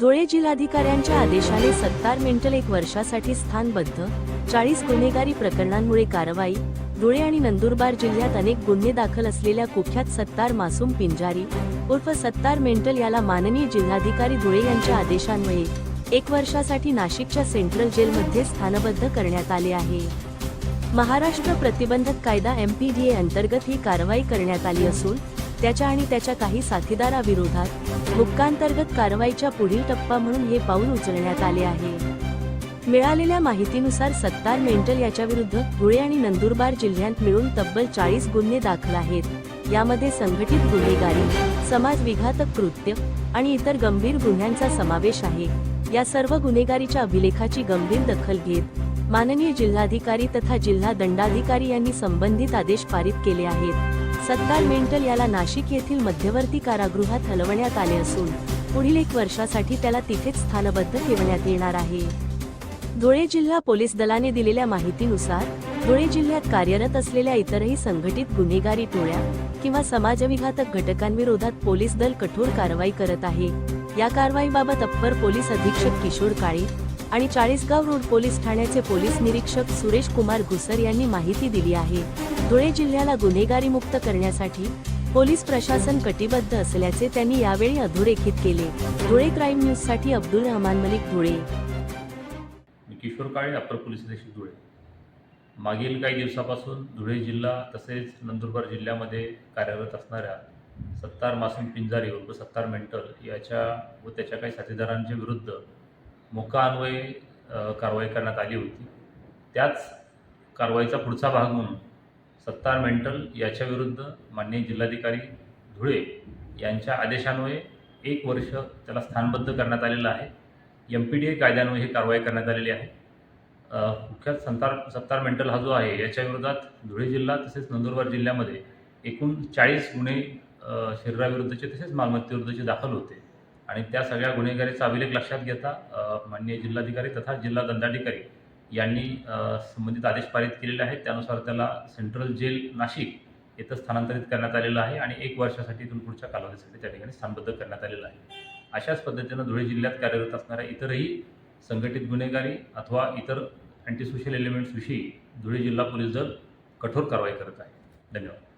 धुळे जिल्हाधिकाऱ्यांच्या आदेशाने सत्तार मेंटल एक वर्षासाठी स्थानबद्ध चाळीस गुन्हेगारी प्रकरणांमुळे कारवाई धुळे आणि नंदुरबार जिल्ह्यात अनेक गुन्हे दाखल असलेल्या कुख्यात सत्तार मासूम पिंजारी उर्फ सत्तार मेंटल याला माननीय जिल्हाधिकारी धुळे यांच्या आदेशान्वये एक वर्षासाठी नाशिकच्या सेंट्रल जेलमध्ये स्थानबद्ध करण्यात आले आहे. महाराष्ट्र प्रतिबंधक कायदा एमपीडीए अंतर्गत ही कारवाई करण्यात आली असून त्याच्या आणि त्याच्या काही साथीदाराविरोधात मुक्कांतर्गत कारवाईच्या पुढील टप्पा म्हणून हे पाऊल उचलण्यात आले आहे. मिळालेल्या माहितीनुसार सत्तार मेंटल याच्याविरुद्ध धुळे आणि नंदुरबार जिल्ह्यात मिळून तब्बल चाळीस गुन्हे दाखल आहेत. यामध्ये संघटित गुन्हेगारी समाजविघातक कृत्य आणि इतर गंभीर गुन्ह्यांचा समावेश आहे. या सर्व गुन्हेगारीच्या अभिलेखाची गंभीर दखल घेत माननीय जिल्हाधिकारी तथा जिल्हा दंडाधिकारी यांनी संबंधित आदेश पारित केले आहेत. सत्तार मेंटल याला नाशिक येथील मध्यवर्ती कारागृहात हलवण्यात आले असून पुढील एक वर्षासाठी त्याला तिथेच स्थानबद्ध ठेवण्यात येणार आहे. धुळे जिल्हा पोलीस दलाने दिलेल्या माहितीनुसार धुळे जिल्ह्यात कार्यरत असलेल्या इतरही संघटित गुन्हेगारी टोळ्या किंवा समाजविघातक घटकांविरोधात पोलीस दल कठोर कारवाई करत आहे. या कारवाईबाबत अप्पर पोलीस अधीक्षक किशोर काळे आणि चाळीसगाव रोड पोलीस ठाण्याचे पोलीस निरीक्षक सुरेश कुमार घुसर यांनी माहिती दिली आहे. धुळे जिल्ह्याला गुन्हेगारी मुक्त करण्यासाठी पोलीस प्रशासन कटिबद्ध असल्याचे त्यांनी यावेळी अधोरेखित केले. धुळे क्राईम न्यूजसाठी अब्दुल रहमान मलिक धुळे. किशोर काळे अप्पर पोलीस अधीक्षक धुळे. मागील काही दिवसापासून धुळे जिल्हा तसेच नंदुरबार जिल्ह्यामध्ये कार्यरत असणाऱ्या सत्तार मासूम पिंजारी उर्फ सत्तार मेंटल याच्या व त्याच्या काही साथीदारांच्या विरुद्ध मुकान्वये कारवाई करण्यात आली होती. त्याच कारवाईचा पुढचा भाग म्हणून सत्तार मेंटल याच्या विरुद्ध माननीय जिल्हाधिकारी धुळे यांच्या आदेशान्वये एक वर्ष त्याला स्थानबद्ध करण्यात आलेलं आहे. एम पी डी ए कायद्यान्वये ही कारवाई करण्यात आलेली आहे. मुख्यात संतार सत्तार मेंटल हा जो आहे याच्या विरोधात धुळे जिल्हा तसेच नंदुरबार जिल्ह्यामध्ये एकूण चाळीस गुन्हे शरीराविरुद्धचे तसेच मालमत्तेविरुद्धचे दाखल होते. आणि त्या सगळ्या गुन्हेगारीचा अभिलेख लक्षात घेता माननीय जिल्हाधिकारी तथा जिल्हा दंडाधिकारी यांनी संबंधित आदेश पारित केलेले आहेत. त्यानुसार त्याला सेंट्रल जेल नाशिक येथं स्थानांतरित करण्यात आलेलं आहे आणि एक वर्षासाठी इथून पुढच्या कालावधीसाठी त्या ठिकाणी स्थानबद्ध करण्यात आलेलं आहे. अशाच पद्धतीनं धुळे जिल्ह्यात कार्यरत असणाऱ्या इतरही संघटित गुन्हेगारी अथवा इतर अँटी एलिमेंट्सविषयी धुळे जिल्हा पोलीस दल कठोर कारवाई करत आहे. धन्यवाद.